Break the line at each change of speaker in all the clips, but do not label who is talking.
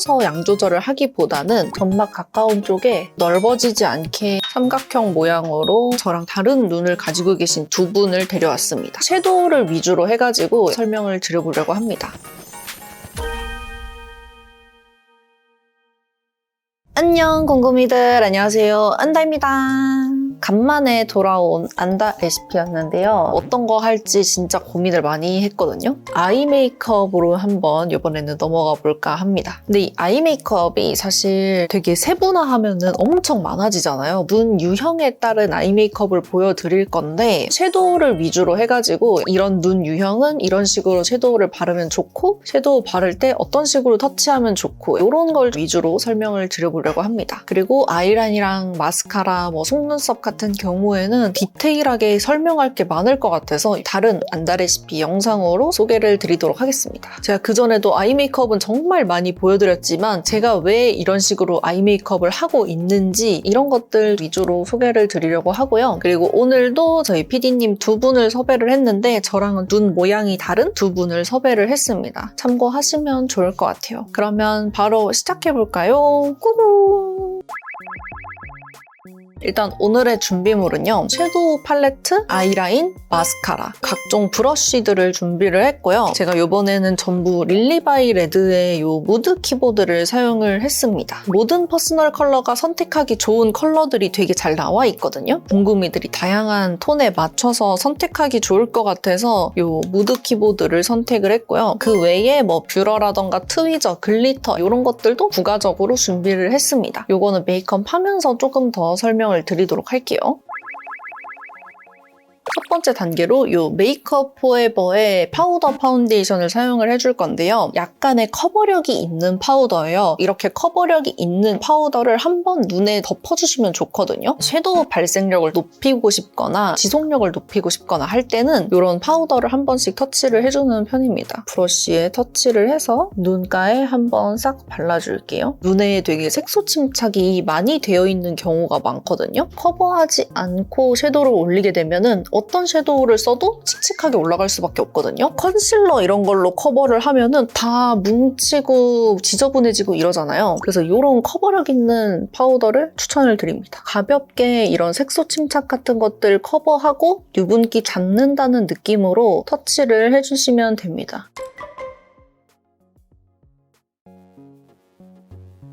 파면서 양 조절을 하기보다는 점막 가까운 쪽에 넓어지지 않게 삼각형 모양으로 저랑 다른 눈을 가지고 계신 두 분을 데려왔습니다. 섀도우를 위주로 해가지고 설명을 드려보려고 합니다. 안녕 곰곰이들 안녕하세요 안다입니다 간만에 돌아온 안다 레시피였는데요. 어떤 거 할지 진짜 고민을 많이 했거든요. 아이 메이크업으로 한번 이번에는 넘어가 볼까 합니다. 근데 이 아이 메이크업이 사실 되게 세분화하면은 엄청 많아지잖아요. 눈 유형에 따른 아이 메이크업을 보여드릴 건데 섀도우를 위주로 해가지고 이런 눈 유형은 이런 식으로 섀도우를 바르면 좋고 섀도우 바를 때 어떤 식으로 터치하면 좋고 이런 걸 위주로 설명을 드려보려고 합니다. 그리고 아이라인이랑 마스카라, 뭐 속눈썹 같은 경우에는 디테일하게 설명할 게 많을 것 같아서 다른 안다 레시피 영상으로 소개를 드리도록 하겠습니다. 제가 그전에도 아이 메이크업은 정말 많이 보여드렸지만 제가 왜 이런 식으로 아이 메이크업을 하고 있는지 이런 것들 위주로 소개를 드리려고 하고요. 그리고 오늘도 저희 PD님 두 분을 섭외를 했는데 저랑은 눈 모양이 다른 두 분을 섭외를 했습니다. 참고하시면 좋을 것 같아요. 그러면 바로 시작해볼까요? 꾸루! 일단 오늘의 준비물은요. 섀도우 팔레트, 아이라인, 마스카라, 각종 브러쉬들을 준비를 했고요. 제가 이번에는 전부 릴리바이 레드의 이 무드 키보드를 사용을 했습니다. 모든 퍼스널 컬러가 선택하기 좋은 컬러들이 되게 잘 나와 있거든요. 궁금이들이 다양한 톤에 맞춰서 선택하기 좋을 것 같아서 이 무드 키보드를 선택을 했고요. 그 외에 뭐 뷰러라던가 트위저, 글리터 이런 것들도 부가적으로 준비를 했습니다. 이거는 메이크업 하면서 조금 더 설명 설명을 드리도록 할게요. 첫 번째 단계로 이 메이크업 포에버의 파우더 파운데이션을 사용을 해줄 건데요. 약간의 커버력이 있는 파우더예요. 이렇게 커버력이 있는 파우더를 한번 눈에 덮어주시면 좋거든요. 섀도우 발색력을 높이고 싶거나 지속력을 높이고 싶거나 할 때는 이런 파우더를 한 번씩 터치를 해주는 편입니다. 브러쉬에 터치를 해서 눈가에 한번 싹 발라줄게요. 눈에 되게 색소 침착이 많이 되어 있는 경우가 많거든요. 커버하지 않고 섀도우를 올리게 되면은 어떤 섀도우를 써도 칙칙하게 올라갈 수밖에 없거든요. 컨실러 이런 걸로 커버를 하면은 다 뭉치고 지저분해지고 이러잖아요. 그래서 이런 커버력 있는 파우더를 추천을 드립니다. 가볍게 이런 색소 침착 같은 것들 커버하고 유분기 잡는다는 느낌으로 터치를 해주시면 됩니다.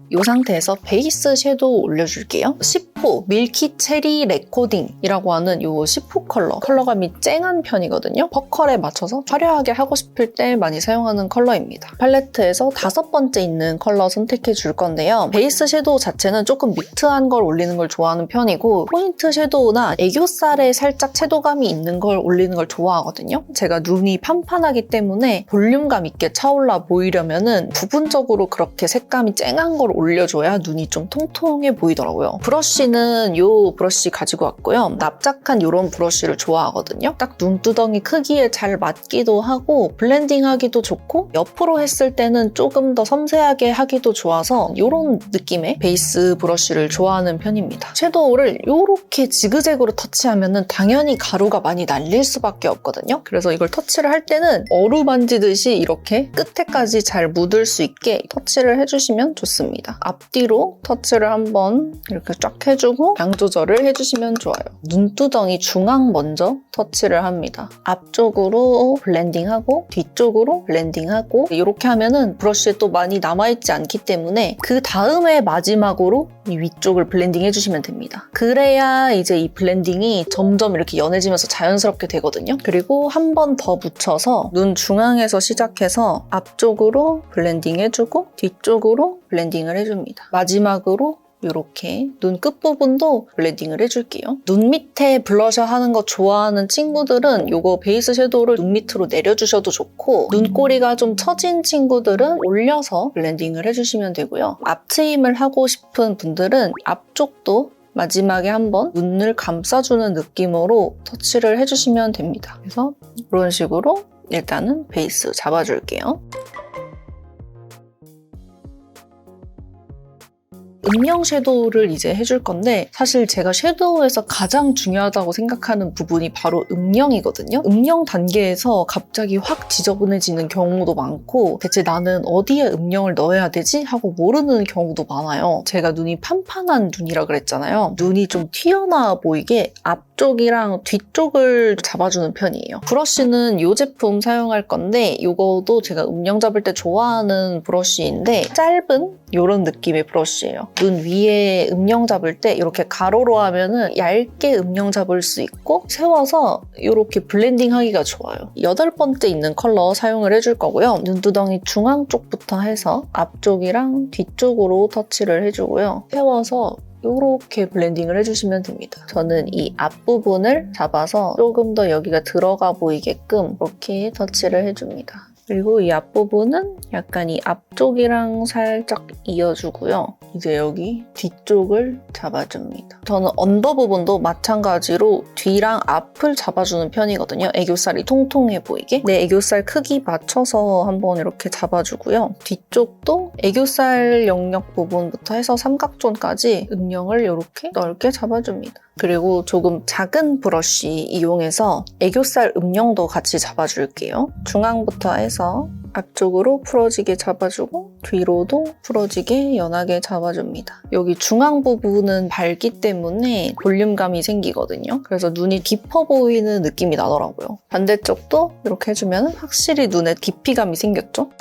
이 상태에서 베이스 섀도우 올려줄게요. 10 호 밀키 체리 레코딩이라고 하는 이 10호 컬러. 컬러감이 쨍한 편이거든요. 퍼컬에 맞춰서 화려하게 하고 싶을 때 많이 사용하는 컬러입니다. 팔레트에서 다섯 번째 있는 컬러 선택해 줄 건데요. 베이스 섀도우 자체는 조금 미트한 걸 올리는 걸 좋아하는 편이고 포인트 섀도우나 애교살에 살짝 채도감이 있는 걸 올리는 걸 좋아하거든요. 제가 눈이 판판하기 때문에 볼륨감 있게 차올라 보이려면 부분적으로 그렇게 색감이 쨍한 걸 올려줘야 눈이 좀 통통해 보이더라고요. 브러쉬 는이 브러쉬 가지고 왔고요. 납작한 이런 브러쉬를 좋아하거든요. 딱 눈두덩이 크기에 잘 맞기도 하고 블렌딩하기도 좋고 옆으로 했을 때는 조금 더 섬세하게 하기도 좋아서 이런 느낌의 베이스 브러쉬를 좋아하는 편입니다. 섀도우를 이렇게 지그재그로 터치하면 당연히 가루가 많이 날릴 수밖에 없거든요. 그래서 이걸 터치를 할 때는 어루 만지듯이 이렇게 끝에까지 잘 묻을 수 있게 터치를 해주시면 좋습니다. 앞뒤로 터치를 한번 이렇게 쫙 해주 고 양 조절을 해주시면 좋아요. 눈두덩이 중앙 먼저 터치를 합니다. 앞쪽으로 블렌딩하고 뒤쪽으로 블렌딩하고 이렇게 하면은 브러쉬에 또 많이 남아있지 않기 때문에 그 다음에 마지막으로 이 위쪽을 블렌딩 해주시면 됩니다. 그래야 이제 이 블렌딩이 점점 이렇게 연해지면서 자연스럽게 되거든요. 그리고 한 번 더 묻혀서 눈 중앙에서 시작해서 앞쪽으로 블렌딩 해주고 뒤쪽으로 블렌딩을 해줍니다. 마지막으로 이렇게 눈 끝부분도 블렌딩을 해줄게요. 눈 밑에 블러셔 하는 거 좋아하는 친구들은 이거 베이스 섀도우를 눈 밑으로 내려주셔도 좋고 눈꼬리가 좀 처진 친구들은 올려서 블렌딩을 해주시면 되고요. 앞트임을 하고 싶은 분들은 앞쪽도 마지막에 한번 눈을 감싸주는 느낌으로 터치를 해주시면 됩니다. 그래서 이런 식으로 일단은 베이스 잡아줄게요. 음영 섀도우를 이제 해줄 건데 사실 제가 섀도우에서 가장 중요하다고 생각하는 부분이 바로 음영이거든요. 음영 단계에서 갑자기 확 지저분해지는 경우도 많고 대체 나는 어디에 음영을 넣어야 되지? 하고 모르는 경우도 많아요. 제가 눈이 판판한 눈이라 그랬잖아요. 눈이 좀 튀어나와 보이게 앞 쪽이랑 뒤쪽을 잡아주는 편이에요. 브러쉬는 이 제품 사용할 건데 이거도 제가 음영 잡을 때 좋아하는 브러쉬인데 짧은 이런 느낌의 브러쉬예요. 눈 위에 음영 잡을 때 이렇게 가로로 하면은 얇게 음영 잡을 수 있고 세워서 이렇게 블렌딩 하기가 좋아요. 여덟 번째 있는 컬러 사용을 해줄 거고요. 눈두덩이 중앙 쪽부터 해서 앞쪽이랑 뒤쪽으로 터치를 해주고요. 세워서 이렇게 블렌딩을 해주시면 됩니다. 저는 이 앞부분을 잡아서 조금 더 여기가 들어가 보이게끔 이렇게 터치를 해줍니다. 그리고 이 앞부분은 약간 이 앞쪽이랑 살짝 이어주고요. 이제 여기 뒤쪽을 잡아줍니다. 저는 언더 부분도 마찬가지로 뒤랑 앞을 잡아주는 편이거든요. 애교살이 통통해 보이게. 내 애교살 크기 맞춰서 한번 이렇게 잡아주고요. 뒤쪽도 애교살 영역 부분부터 해서 삼각존까지 음영을 이렇게 넓게 잡아줍니다. 그리고 조금 작은 브러쉬 이용해서 애교살 음영도 같이 잡아줄게요. 중앙부터 해서 앞쪽으로 풀어지게 잡아주고 뒤로도 풀어지게 연하게 잡아줍니다. 여기 중앙 부분은 밝기 때문에 볼륨감이 생기거든요. 그래서 눈이 깊어 보이는 느낌이 나더라고요. 반대쪽도 이렇게 해주면 확실히 눈에 깊이감이 생겼죠?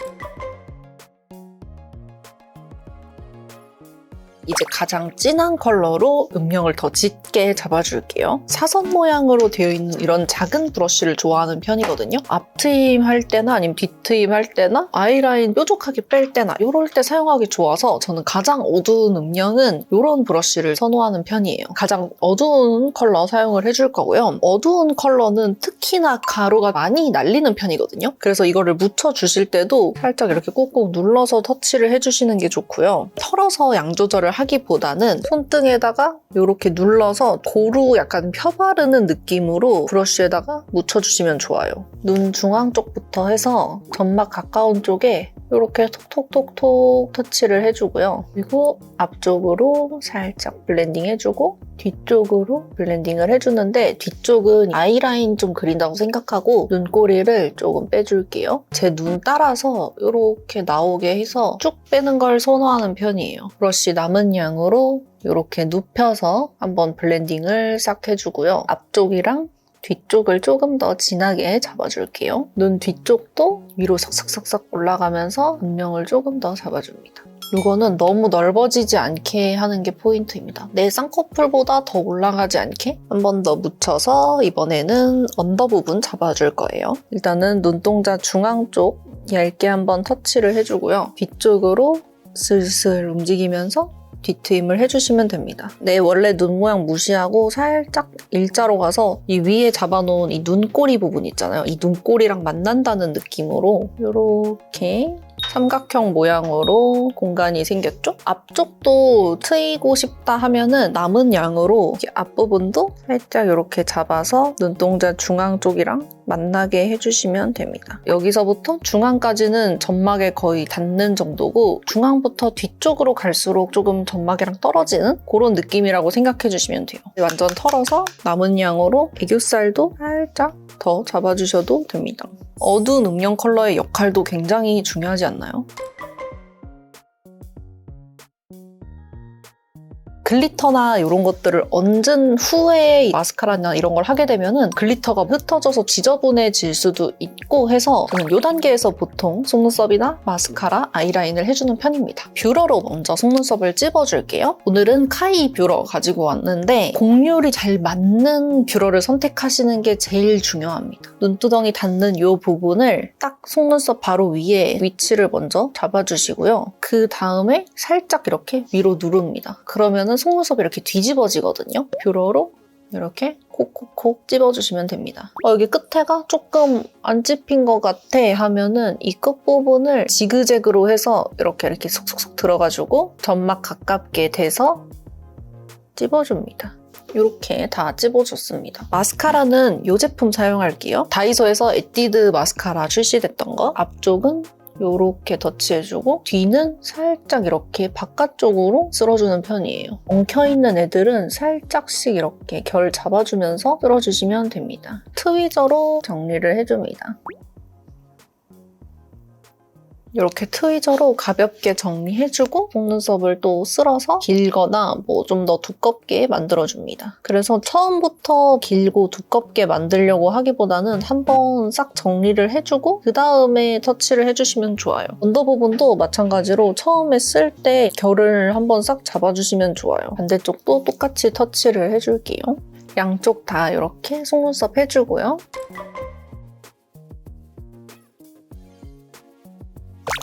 이제 가장 진한 컬러로 음영을 더 짙게 잡아줄게요. 사선 모양으로 되어 있는 이런 작은 브러쉬를 좋아하는 편이거든요. 앞트임 할 때나 아니면 뒤트임 할 때나 아이라인 뾰족하게 뺄 때나 이럴 때 사용하기 좋아서 저는 가장 어두운 음영은 이런 브러쉬를 선호하는 편이에요. 가장 어두운 컬러 사용을 해줄 거고요. 어두운 컬러는 특히나 가루가 많이 날리는 편이거든요. 그래서 이거를 묻혀주실 때도 살짝 이렇게 꾹꾹 눌러서 터치를 해주시는 게 좋고요. 털어서 양 조절을 하기보다는 손등에다가 이렇게 눌러서 고루 약간 펴바르는 느낌으로 브러쉬에다가 묻혀주시면 좋아요. 눈 중앙 쪽부터 해서 점막 가까운 쪽에 이렇게 톡톡톡톡 터치를 해주고요. 그리고 앞쪽으로 살짝 블렌딩 해주고 뒤쪽으로 블렌딩을 해주는데 뒤쪽은 아이라인 좀 그린다고 생각하고 눈꼬리를 조금 빼줄게요. 제 눈 따라서 이렇게 나오게 해서 쭉 빼는 걸 선호하는 편이에요. 브러쉬 남은 양으로 이렇게 눕혀서 한번 블렌딩을 싹 해주고요. 앞쪽이랑 뒤쪽을 조금 더 진하게 잡아줄게요. 눈 뒤쪽도 위로 삭삭삭삭 올라가면서 음영을 조금 더 잡아줍니다. 이거는 너무 넓어지지 않게 하는 게 포인트입니다. 내 쌍꺼풀보다 더 올라가지 않게 한 번 더 묻혀서 이번에는 언더 부분 잡아줄 거예요. 일단은 눈동자 중앙 쪽 얇게 한번 터치를 해주고요. 뒤쪽으로 슬슬 움직이면서 뒤트임을 해주시면 됩니다. 내 원래 눈 모양 무시하고 살짝 일자로 가서 이 위에 잡아놓은 이 눈꼬리 부분 있잖아요. 이 눈꼬리랑 만난다는 느낌으로 이렇게 삼각형 모양으로 공간이 생겼죠? 앞쪽도 트이고 싶다 하면은 남은 양으로 앞부분도 살짝 이렇게 잡아서 눈동자 중앙 쪽이랑 만나게 해주시면 됩니다. 여기서부터 중앙까지는 점막에 거의 닿는 정도고 중앙부터 뒤쪽으로 갈수록 조금 점막이랑 떨어지는 그런 느낌이라고 생각해 주시면 돼요. 완전 털어서 남은 양으로 애교살도 살짝 더 잡아주셔도 됩니다. 어두운 음영 컬러의 역할도 굉장히 중요하지 않나요? 않나요? 글리터나 이런 것들을 얹은 후에 마스카라나 이런 걸 하게 되면은 글리터가 흩어져서 지저분해질 수도 있고 해서 저는 이 단계에서 보통 속눈썹이나 마스카라, 아이라인을 해주는 편입니다. 뷰러로 먼저 속눈썹을 찝어줄게요. 오늘은 카이 뷰러 가지고 왔는데 곡률이 잘 맞는 뷰러를 선택하시는 게 제일 중요합니다. 눈두덩이 닿는 이 부분을 딱 속눈썹 바로 위에 위치를 먼저 잡아주시고요. 그 다음에 살짝 이렇게 위로 누릅니다. 그러면은 속눈썹이 이렇게 뒤집어지거든요. 뷰러로 이렇게 콕콕콕 찝어주시면 됩니다. 어, 여기 끝에가 조금 안 찝힌 것 같아 하면은 이 끝부분을 지그재그로 해서 이렇게 이렇게 속속속 들어가지고 점막 가깝게 돼서 찝어줍니다. 이렇게 다 찝어줬습니다. 마스카라는 이 제품 사용할게요. 다이소에서 에뛰드 마스카라 출시됐던 거. 앞쪽은 이렇게 터치해주고 뒤는 살짝 이렇게 바깥쪽으로 쓸어주는 편이에요. 엉켜있는 애들은 살짝씩 이렇게 결 잡아주면서 쓸어주시면 됩니다. 트위저로 정리를 해줍니다. 이렇게 트위저로 가볍게 정리해주고 속눈썹을 또 쓸어서 길거나 뭐 좀 더 두껍게 만들어줍니다. 그래서 처음부터 길고 두껍게 만들려고 하기보다는 한번 싹 정리를 해주고 그 다음에 터치를 해주시면 좋아요. 언더 부분도 마찬가지로 처음에 쓸 때 결을 한번 싹 잡아주시면 좋아요. 반대쪽도 똑같이 터치를 해줄게요. 양쪽 다 이렇게 속눈썹 해주고요.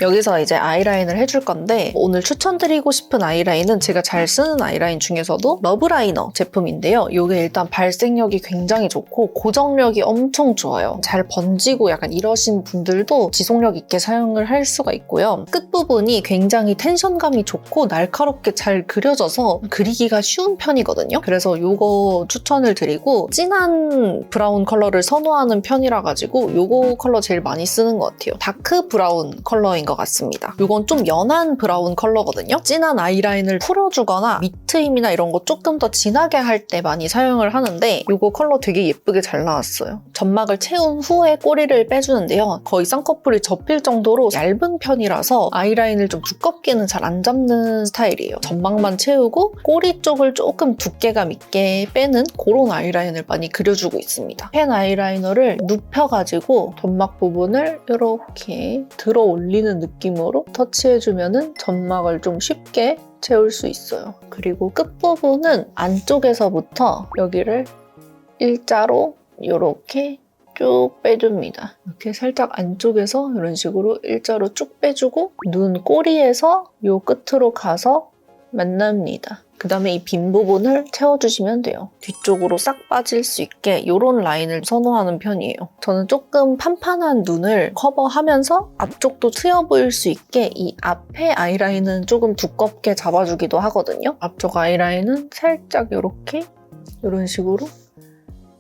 여기서 이제 아이라인을 해줄 건데 오늘 추천드리고 싶은 아이라인은 제가 잘 쓰는 아이라인 중에서도 러브라이너 제품인데요. 이게 일단 발색력이 굉장히 좋고 고정력이 엄청 좋아요. 잘 번지고 약간 이러신 분들도 지속력 있게 사용을 할 수가 있고요. 끝부분이 굉장히 텐션감이 좋고 날카롭게 잘 그려져서 그리기가 쉬운 편이거든요. 그래서 이거 추천을 드리고 진한 브라운 컬러를 선호하는 편이라 가지고 이거 컬러 제일 많이 쓰는 것 같아요. 다크 브라운 컬러인 것 같습니다. 이건 좀 연한 브라운 컬러거든요. 진한 아이라인을 풀어주거나 미트 힘이나 이런 거 조금 더 진하게 할 때 많이 사용을 하는데 이거 컬러 되게 예쁘게 잘 나왔어요. 점막을 채운 후에 꼬리를 빼주는데요. 거의 쌍꺼풀이 접힐 정도로 얇은 편이라서 아이라인을 좀 두껍게는 잘 안 잡는 스타일이에요. 점막만 채우고 꼬리 쪽을 조금 두께감 있게 빼는 그런 아이라인을 많이 그려주고 있습니다. 펜 아이라이너를 눕혀가지고 점막 부분을 이렇게 들어 올리는 느낌으로 터치해주면 점막을 좀 쉽게 채울 수 있어요. 그리고 끝부분은 안쪽에서부터 여기를 일자로 이렇게 쭉 빼줍니다. 이렇게 살짝 안쪽에서 이런 식으로 일자로 쭉 빼주고 눈 꼬리에서 이 끝으로 가서 만납니다. 그 다음에 이 빈 부분을 채워주시면 돼요. 뒤쪽으로 싹 빠질 수 있게 이런 라인을 선호하는 편이에요. 저는 조금 판판한 눈을 커버하면서 앞쪽도 트여 보일 수 있게 이 앞에 아이라인은 조금 두껍게 잡아주기도 하거든요. 앞쪽 아이라인은 살짝 이렇게 이런 식으로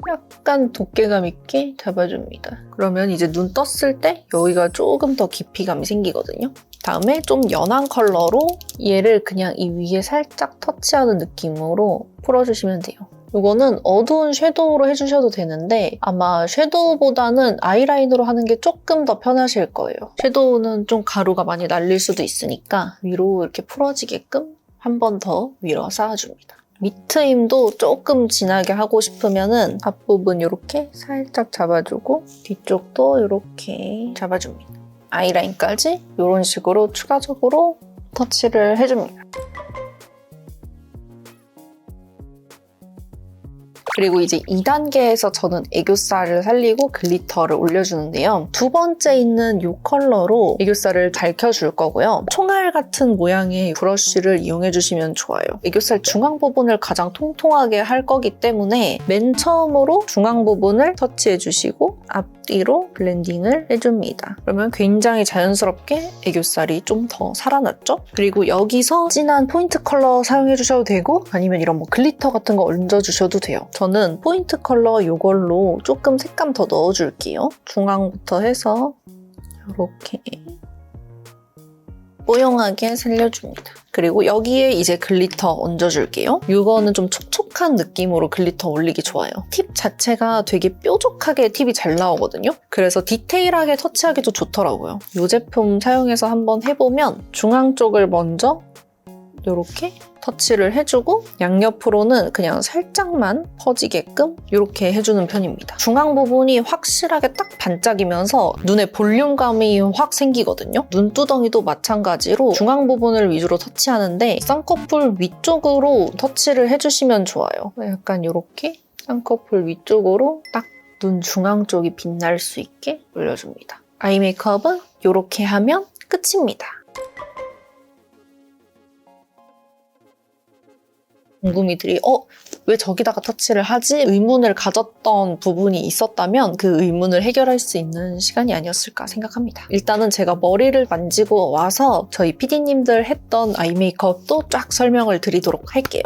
약간 두께감 있게 잡아줍니다. 그러면 이제 눈 떴을 때 여기가 조금 더 깊이감이 생기거든요. 다음에 좀 연한 컬러로 얘를 그냥 이 위에 살짝 터치하는 느낌으로 풀어주시면 돼요. 이거는 어두운 섀도우로 해주셔도 되는데 아마 섀도우보다는 아이라인으로 하는 게 조금 더 편하실 거예요. 섀도우는 좀 가루가 많이 날릴 수도 있으니까 위로 이렇게 풀어지게끔 한 번 더 위로 쌓아줍니다. 미트 힘도 조금 진하게 하고 싶으면은 앞부분 이렇게 살짝 잡아주고 뒤쪽도 이렇게 잡아줍니다. 아이라인까지 이런 식으로 추가적으로 터치를 해줍니다. 그리고 이제 2단계에서 저는 애교살을 살리고 글리터를 올려주는데요. 두 번째 있는 이 컬러로 애교살을 밝혀줄 거고요. 총알 같은 모양의 브러쉬를 이용해주시면 좋아요. 애교살 중앙 부분을 가장 통통하게 할 거기 때문에 맨 처음으로 중앙 부분을 터치해주시고 앞뒤로 블렌딩을 해줍니다. 그러면 굉장히 자연스럽게 애교살이 좀 더 살아났죠? 그리고 여기서 진한 포인트 컬러 사용해주셔도 되고 아니면 이런 뭐 글리터 같은 거 얹어주셔도 돼요. 저는 포인트 컬러 이걸로 조금 색감 더 넣어줄게요. 중앙부터 해서 이렇게 뽀용하게 살려줍니다. 그리고 여기에 이제 글리터 얹어줄게요. 이거는 좀 촉촉한 느낌으로 글리터 올리기 좋아요. 팁 자체가 되게 뾰족하게 팁이 잘 나오거든요. 그래서 디테일하게 터치하기도 좋더라고요. 이 제품 사용해서 한번 해보면 중앙 쪽을 먼저 이렇게 터치를 해주고 양옆으로는 그냥 살짝만 퍼지게끔 이렇게 해주는 편입니다. 중앙 부분이 확실하게 딱 반짝이면서 눈에 볼륨감이 확 생기거든요. 눈두덩이도 마찬가지로 중앙 부분을 위주로 터치하는데 쌍꺼풀 위쪽으로 터치를 해주시면 좋아요. 약간 이렇게 쌍꺼풀 위쪽으로 딱 눈 중앙 쪽이 빛날 수 있게 올려줍니다. 아이 메이크업은 이렇게 하면 끝입니다. 궁금이들이 어? 왜 저기다가 터치를 하지? 의문을 가졌던 부분이 있었다면 그 의문을 해결할 수 있는 시간이 아니었을까 생각합니다. 일단은 제가 머리를 만지고 와서 저희 PD님들 했던 아이 메이크업도 쫙 설명을 드리도록 할게요.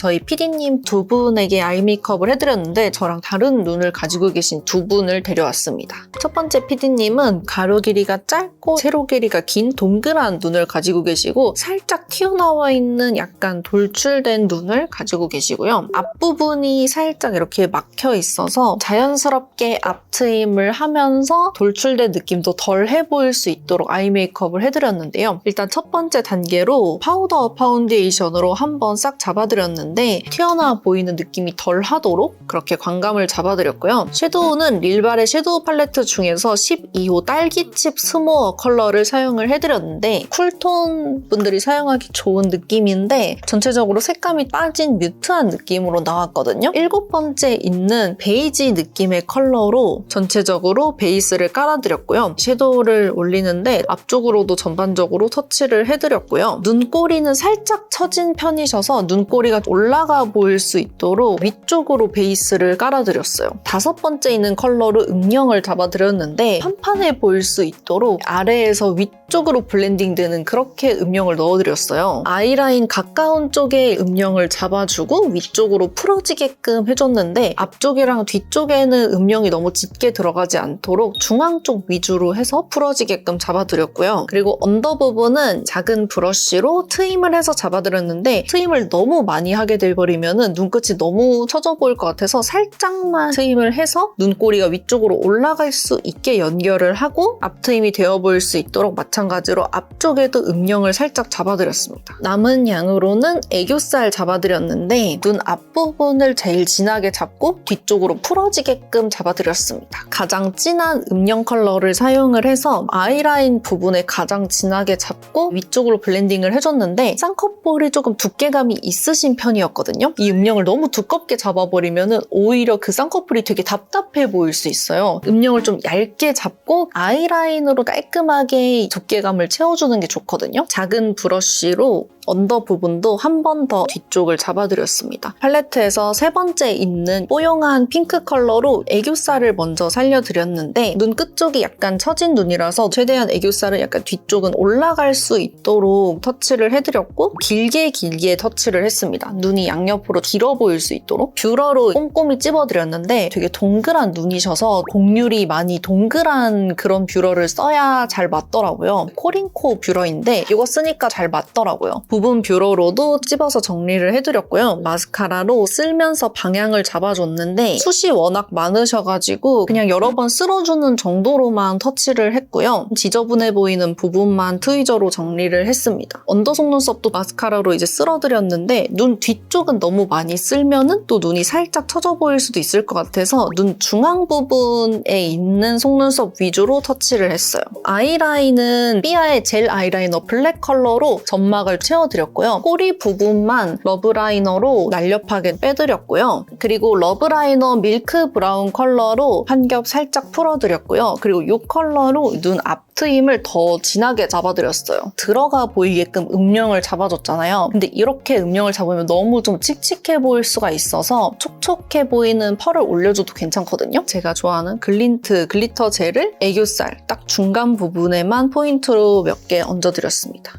저희 PD님 두 분에게 아이 메이크업을 해드렸는데 저랑 다른 눈을 가지고 계신 두 분을 데려왔습니다. 첫 번째 PD님은 가로 길이가 짧고 세로 길이가 긴 동그란 눈을 가지고 계시고 살짝 튀어나와 있는 약간 돌출된 눈을 가지고 계시고요. 앞부분이 살짝 이렇게 막혀 있어서 자연스럽게 앞트임을 하면서 돌출된 느낌도 덜 해 보일 수 있도록 아이 메이크업을 해드렸는데요. 일단 첫 번째 단계로 파우더 파운데이션으로 한번 싹 잡아드렸는데 튀어나와 보이는 느낌이 덜 하도록 그렇게 광감을 잡아드렸고요. 섀도우는 릴발의 섀도우 팔레트 중에서 12호 딸기칩 스모어 컬러를 사용을 해드렸는데 쿨톤 분들이 사용하기 좋은 느낌인데 전체적으로 색감이 빠진 뮤트한 느낌으로 나왔거든요. 일곱 번째 있는 베이지 느낌의 컬러로 전체적으로 베이스를 깔아드렸고요. 섀도우를 올리는데 앞쪽으로도 전반적으로 터치를 해드렸고요. 눈꼬리는 살짝 처진 편이셔서 눈꼬리가 올라 가 보일 수 있도록 위쪽으로 베이스를 깔아드렸어요. 다섯 번째 있는 컬러로 음영을 잡아드렸는데 판판해 보일 수 있도록 아래에서 위쪽으로 블렌딩되는 그렇게 음영을 넣어드렸어요. 아이라인 가까운 쪽에 음영을 잡아주고 위쪽으로 풀어지게끔 해줬는데 앞쪽이랑 뒤쪽에는 음영이 너무 짙게 들어가지 않도록 중앙 쪽 위주로 해서 풀어지게끔 잡아드렸고요. 그리고 언더 부분은 작은 브러쉬로 트임을 해서 잡아드렸는데 트임을 너무 많이 하게 돼버리면 눈끝이 너무 처져 보일 것 같아서 살짝만 트임을 해서 눈꼬리가 위쪽으로 올라갈 수 있게 연결을 하고 앞트임이 되어 보일 수 있도록 마찬가지로 앞쪽에도 음영을 살짝 잡아드렸습니다. 남은 양으로는 애교살 잡아드렸는데 눈 앞부분을 제일 진하게 잡고 뒤쪽으로 풀어지게끔 잡아드렸습니다. 가장 진한 음영 컬러를 사용을 해서 아이라인 부분에 가장 진하게 잡고 위쪽으로 블렌딩을 해줬는데 쌍꺼풀이 조금 두께감이 있으신 편이 었거든요. 이 음영을 너무 두껍게 잡아버리면 오히려 그 쌍꺼풀이 되게 답답해 보일 수 있어요. 음영을 좀 얇게 잡고 아이라인으로 깔끔하게 두께감을 채워주는 게 좋거든요. 작은 브러쉬로 언더 부분도 한 번 더 뒤쪽을 잡아드렸습니다. 팔레트에서 세 번째 있는 뽀용한 핑크 컬러로 애교살을 먼저 살려드렸는데 눈 끝쪽이 약간 처진 눈이라서 최대한 애교살은 약간 뒤쪽은 올라갈 수 있도록 터치를 해드렸고 길게 길게 터치를 했습니다. 눈이 양옆으로 길어 보일 수 있도록 뷰러로 꼼꼼히 찝어드렸는데 되게 동그란 눈이셔서 곡률이 많이 동그란 그런 뷰러를 써야 잘 맞더라고요. 코링코 뷰러인데 이거 쓰니까 잘 맞더라고요. 부분 뷰러로도 찝어서 정리를 해드렸고요. 마스카라로 쓸면서 방향을 잡아줬는데 숱이 워낙 많으셔가지고 그냥 여러 번 쓸어주는 정도로만 터치를 했고요. 지저분해 보이는 부분만 트위저로 정리를 했습니다. 언더 속눈썹도 마스카라로 이제 쓸어드렸는데 눈 뒤쪽은 너무 많이 쓸면은 또 눈이 살짝 처져 보일 수도 있을 것 같아서 눈 중앙 부분에 있는 속눈썹 위주로 터치를 했어요. 아이라인은 삐아의 젤 아이라이너 블랙 컬러로 점막을 채워 드렸고요. 꼬리 부분만 러브라이너로 날렵하게 빼드렸고요. 그리고 러브라이너 밀크 브라운 컬러로 한 겹 살짝 풀어드렸고요. 그리고 이 컬러로 눈 앞트임을 더 진하게 잡아드렸어요. 들어가 보이게끔 음영을 잡아줬잖아요. 근데 이렇게 음영을 잡으면 너무 좀 칙칙해 보일 수가 있어서 촉촉해 보이는 펄을 올려줘도 괜찮거든요. 제가 좋아하는 글린트 글리터 젤을 애교살 딱 중간 부분에만 포인트로 몇 개 얹어드렸습니다.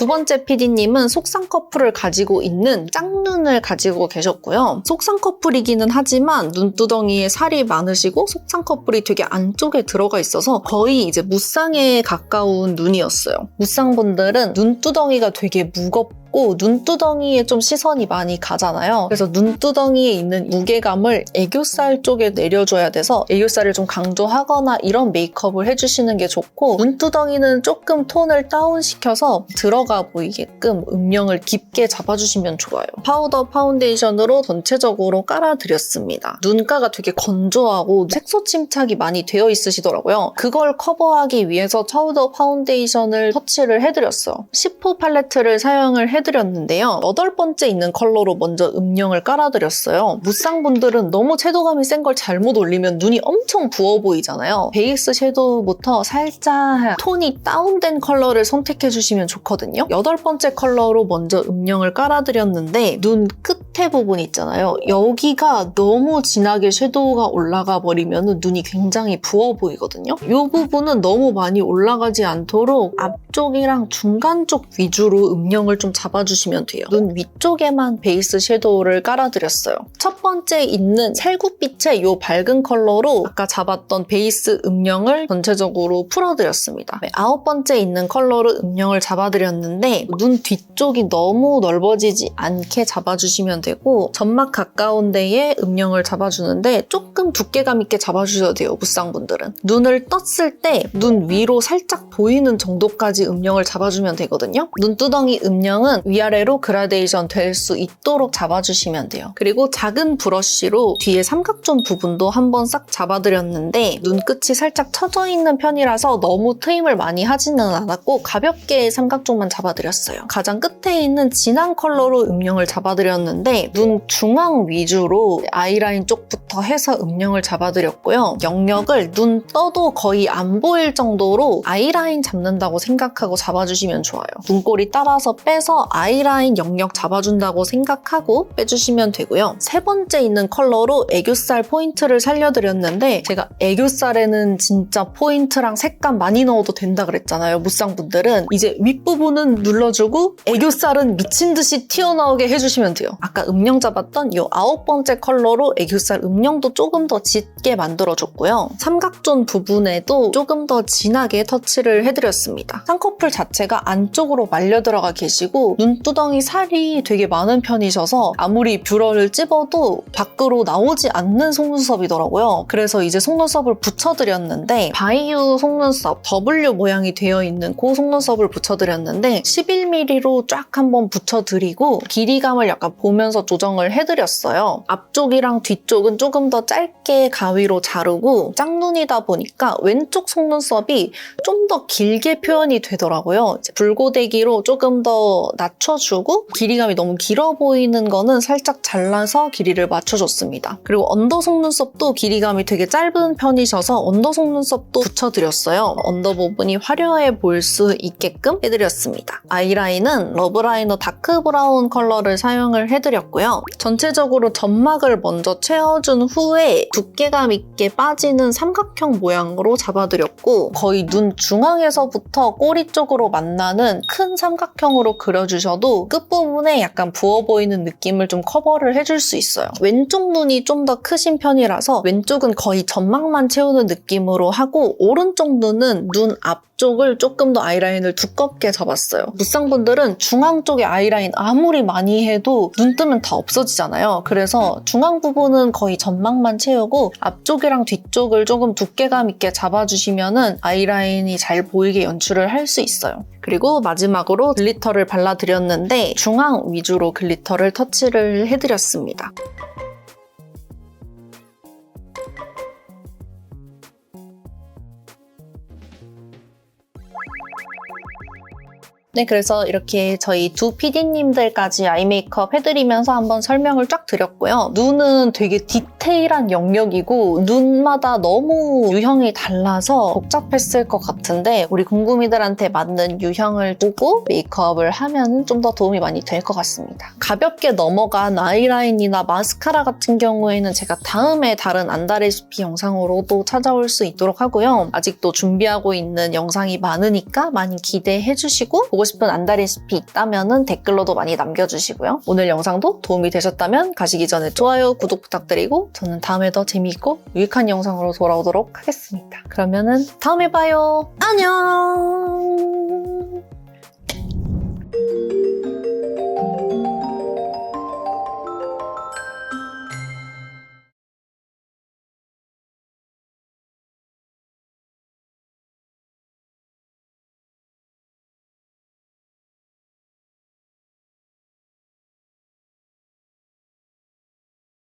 두 번째 PD님은 속쌍꺼풀을 가지고 있는 짝눈을 가지고 계셨고요. 속쌍꺼풀이기는 하지만 눈두덩이에 살이 많으시고 속쌍꺼풀이 되게 안쪽에 들어가 있어서 거의 이제 무쌍에 가까운 눈이었어요. 무쌍분들은 눈두덩이가 되게 무겁고 있고 눈두덩이에 좀 시선이 많이 가잖아요. 그래서 눈두덩이에 있는 무게감을 애교살 쪽에 내려줘야 돼서 애교살을 좀 강조하거나 이런 메이크업을 해주시는 게 좋고 눈두덩이는 조금 톤을 다운시켜서 들어가 보이게끔 음영을 깊게 잡아주시면 좋아요. 파우더 파운데이션으로 전체적으로 깔아드렸습니다. 눈가가 되게 건조하고 색소 침착이 많이 되어 있으시더라고요. 그걸 커버하기 위해서 파우더 파운데이션을 터치를 해드렸어요. 10호 팔레트를 사용을 해 해드렸는데요. 여덟 번째 있는 컬러로 먼저 음영을 깔아드렸어요. 무쌍분들은 너무 채도감이 센 걸 잘못 올리면 눈이 엄청 부어 보이잖아요. 베이스 섀도우부터 살짝 톤이 다운된 컬러를 선택해주시면 좋거든요. 여덟 번째 컬러로 먼저 음영을 깔아드렸는데 눈 끝에 부분 있잖아요. 여기가 너무 진하게 섀도우가 올라가 버리면 눈이 굉장히 부어 보이거든요. 이 부분은 너무 많이 올라가지 않도록 앞쪽이랑 중간 쪽 위주로 음영을 좀 잡아주시면 돼요. 눈 위쪽에만 베이스 섀도우를 깔아드렸어요. 첫 번째 있는 살구빛의 이 밝은 컬러로 아까 잡았던 베이스 음영을 전체적으로 풀어드렸습니다. 네, 아홉 번째 있는 컬러로 음영을 잡아드렸는데 눈 뒤쪽이 너무 넓어지지 않게 잡아주시면 되고 점막 가까운 데에 음영을 잡아주는데 조금 두께감 있게 잡아주셔도 돼요, 무쌍분들은. 눈을 떴을 때 눈 위로 살짝 보이는 정도까지 음영을 잡아주면 되거든요. 눈두덩이 음영은 위아래로 그라데이션 될 수 있도록 잡아주시면 돼요. 그리고 작은 브러쉬로 뒤에 삼각존 부분도 한번 싹 잡아드렸는데 눈끝이 살짝 처져 있는 편이라서 너무 트임을 많이 하지는 않았고 가볍게 삼각존만 잡아드렸어요. 가장 끝에 있는 진한 컬러로 음영을 잡아드렸는데 눈 중앙 위주로 아이라인 쪽부터 해서 음영을 잡아드렸고요. 영역을 눈 떠도 거의 안 보일 정도로 아이라인 잡는다고 생각하고 잡아주시면 좋아요. 눈꼬리 따라서 빼서 아이라인 영역 잡아준다고 생각하고 빼주시면 되고요. 세 번째 있는 컬러로 애교살 포인트를 살려드렸는데 제가 애교살에는 진짜 포인트랑 색감 많이 넣어도 된다 그랬잖아요. 무쌍분들은 이제 윗부분은 눌러주고 애교살은 미친 듯이 튀어나오게 해주시면 돼요. 아까 음영 잡았던 이 아홉 번째 컬러로 애교살 음영도 조금 더 짙게 만들어줬고요. 삼각존 부분에도 조금 더 진하게 터치를 해드렸습니다. 쌍꺼풀 자체가 안쪽으로 말려 들어가 계시고 눈두덩이 살이 되게 많은 편이셔서 아무리 뷰러를 찝어도 밖으로 나오지 않는 속눈썹이더라고요. 그래서 이제 속눈썹을 붙여드렸는데 바이유 속눈썹 W 모양이 되어 있는 그 속눈썹을 붙여드렸는데 11mm로 쫙 한번 붙여드리고 길이감을 약간 보면 서 조정을 해드렸어요. 앞쪽이랑 뒤쪽은 조금 더 짧게 가위로 자르고 짝눈이다 보니까 왼쪽 속눈썹이 좀 더 길게 표현이 되더라고요. 불고데기로 조금 더 낮춰주고 길이감이 너무 길어 보이는 거는 살짝 잘라서 길이를 맞춰줬습니다. 그리고 언더 속눈썹도 길이감이 되게 짧은 편이셔서 언더 속눈썹도 붙여드렸어요. 언더 부분이 화려해 보일 수 있게끔 해드렸습니다. 아이라인은 러브라이너 다크 브라운 컬러를 사용을 해드렸고 요. 전체적으로 점막을 먼저 채워준 후에 두께감 있게 빠지는 삼각형 모양으로 잡아드렸고 거의 눈 중앙에서부터 꼬리 쪽으로 만나는 큰 삼각형으로 그려주셔도 끝부분에 약간 부어 보이는 느낌을 좀 커버를 해줄 수 있어요. 왼쪽 눈이 좀 더 크신 편이라서 왼쪽은 거의 점막만 채우는 느낌으로 하고 오른쪽 눈은 눈 앞 쪽을 조금 더 아이라인을 두껍게 잡았어요. 무쌍분들은 중앙 쪽에 아이라인 아무리 많이 해도 눈 뜨면 다 없어지잖아요. 그래서 중앙 부분은 거의 점막만 채우고 앞쪽이랑 뒤쪽을 조금 두께감 있게 잡아주시면 아이라인이 잘 보이게 연출을 할 수 있어요. 그리고 마지막으로 글리터를 발라드렸는데 중앙 위주로 글리터를 터치를 해드렸습니다. 네, 그래서 이렇게 저희 두 PD님들까지 아이 메이크업 해드리면서 한번 설명을 쫙 드렸고요. 눈은 되게 디테일한 영역이고 눈마다 너무 유형이 달라서 복잡했을 것 같은데 우리 궁금이들한테 맞는 유형을 보고 메이크업을 하면 좀 더 도움이 많이 될 것 같습니다. 가볍게 넘어간 아이라인이나 마스카라 같은 경우에는 제가 다음에 다른 안다레시피 영상으로도 찾아올 수 있도록 하고요. 아직도 준비하고 있는 영상이 많으니까 많이 기대해 주시고 보고 싶은 안다 레시피 있다면 댓글로도 많이 남겨주시고요. 오늘 영상도 도움이 되셨다면 가시기 전에 좋아요, 구독 부탁드리고 저는 다음에 더 재미있고 유익한 영상으로 돌아오도록 하겠습니다. 그러면은 다음에 봐요. 안녕!